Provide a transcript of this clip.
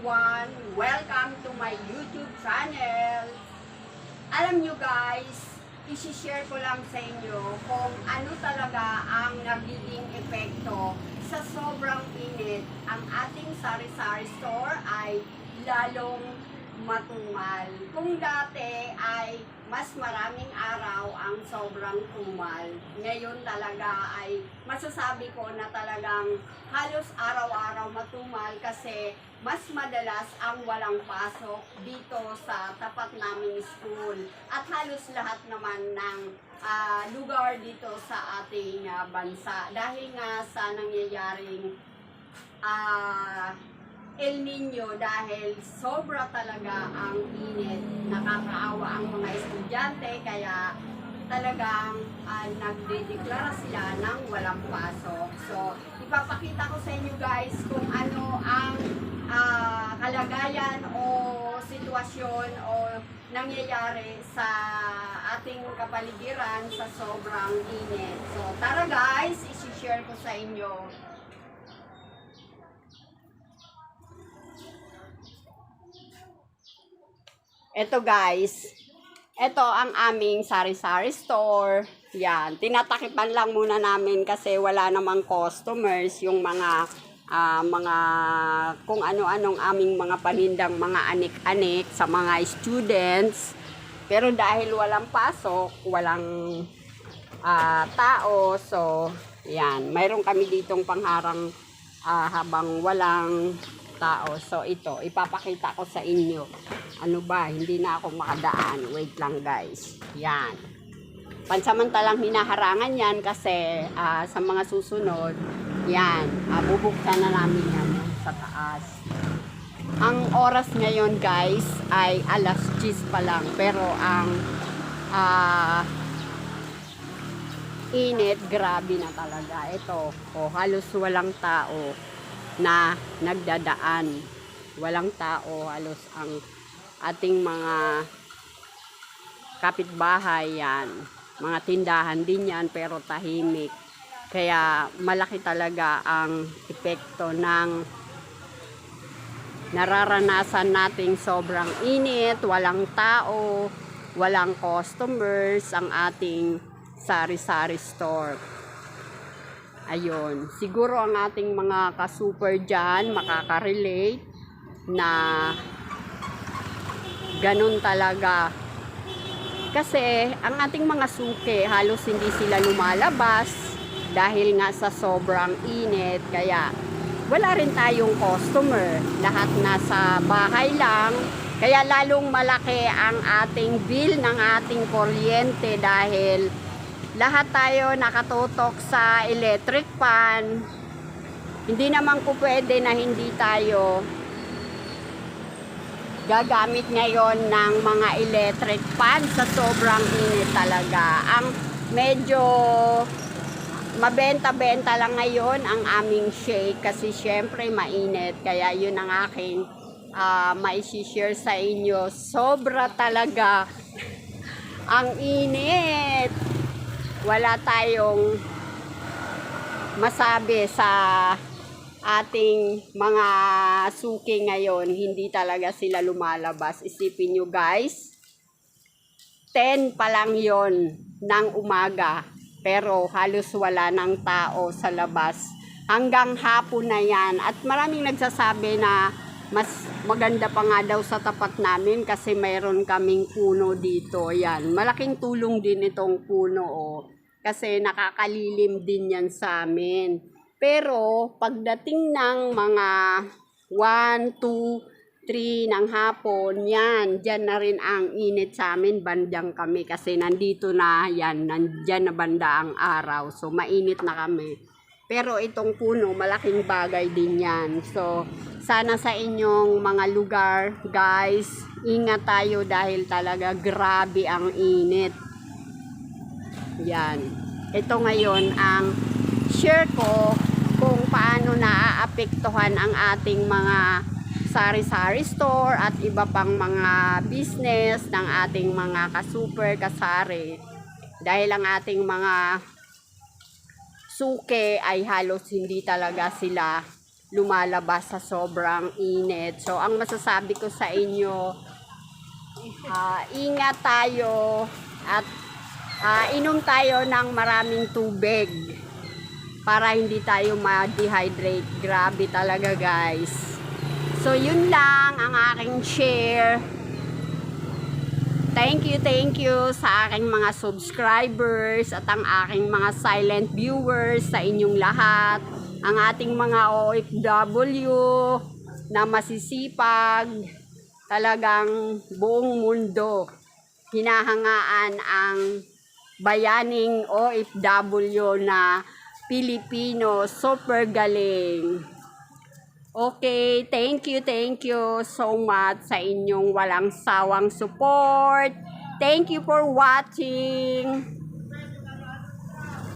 everyone! Welcome to my YouTube channel! Alam nyo guys, isi-share ko lang sa inyo kung ano talaga ang nagiging epekto sa sobrang init. Ang ating sari-sari store ay lalong matumal. Kung dati ay mas maraming araw ang sobrang tumal. Ngayon talaga ay masasabi ko na talagang halos araw-araw matumal kasi mas madalas ang walang pasok dito sa tapat naming school. At halos lahat naman ng ah, lugar dito sa ating ah, bansa. Dahil nga sa nangyayaring ah, El Nino dahil sobra talaga ang init. Nakakaawa ang mga estudyante kaya talagang uh, nagdedeklara sila ng walang pasok. So, ipapakita ko sa inyo guys kung ano ang ah, kalagayan o sitwasyon o nangyayari sa ating kapaligiran sa sobrang init. So, tara guys, isi-share ko sa inyo. Ito guys, ito ang aming sari-sari store. Yan, tinatakipan lang muna namin kasi wala namang customers yung mga ah, mga kung ano-anong aming mga panindang mga anik-anik sa mga students. Pero dahil walang pasok, walang ah, tao, so yan, mayroon kami ditong pangharang ah, habang walang tao. So ito, ipapakita ko sa inyo. Ano ba, hindi na ako makadaan. Wait lang guys. Yan. Pansamantalang hinaharangan yan kasi ah, sa mga susunod, yan, uh, bubuksan na namin yan sa taas. Ang oras ngayon guys ay alas 10 pa lang pero ang ah, init grabe na talaga. Ito, oh, halos walang tao na nagdadaan. Walang tao, halos ang ating mga kapitbahay yan. Mga tindahan din yan pero tahimik. Kaya malaki talaga ang epekto ng nararanasan nating sobrang init, walang tao, walang customers ang ating sari-sari store. Ayun, siguro ang ating mga ka-super dyan makaka-relate na ganun talaga. Kasi ang ating mga suke halos hindi sila lumalabas dahil nga sa sobrang init. Kaya wala rin tayong customer. Lahat nasa bahay lang. Kaya lalong malaki ang ating bill ng ating kuryente dahil lahat tayo nakatutok sa electric fan. Hindi naman po pwede na hindi tayo gagamit ngayon ng mga electric fan sa sobrang init talaga. Ang medyo mabenta-benta lang ngayon ang aming shake kasi syempre mainit. Kaya yun ang aking uh, maisishare sa inyo. Sobra talaga ang init. Wala tayong masabi sa ating mga suki ngayon, hindi talaga sila lumalabas. Isipin nyo guys, 10 pa lang yon ng umaga, pero halos wala ng tao sa labas. Hanggang hapon na yan. At maraming nagsasabi na mas maganda pa nga daw sa tapat namin kasi mayroon kaming puno dito. Yan, malaking tulong din itong puno. Oh. Kasi nakakalilim din yan sa amin. Pero pagdating ng mga 1, 2, 3 ng hapon, yan, dyan na rin ang init sa amin, bandang kami kasi nandito na yan, nandyan na banda ang araw. So mainit na kami. Pero itong puno, malaking bagay din yan. So sana sa inyong mga lugar, guys, ingat tayo dahil talaga grabe ang init. Yan. Ito ngayon ang share ko kung paano naaapektuhan ang ating mga sari-sari store at iba pang mga business ng ating mga ka-super kasari. Dahil ang ating mga suke ay halos hindi talaga sila lumalabas sa sobrang init. So, ang masasabi ko sa inyo, ah, ingat tayo at ah, inom tayo ng maraming tubig para hindi tayo ma-dehydrate. Grabe talaga guys. So, yun lang ang aking share. Thank you, thank you sa aking mga subscribers at ang aking mga silent viewers sa inyong lahat. Ang ating mga OFW na masisipag, talagang buong mundo. Hinahangaan ang bayaning OFW na Pilipino, super galing. Okay, thank you, thank you so much sa inyong walang sawang support. Thank you for watching.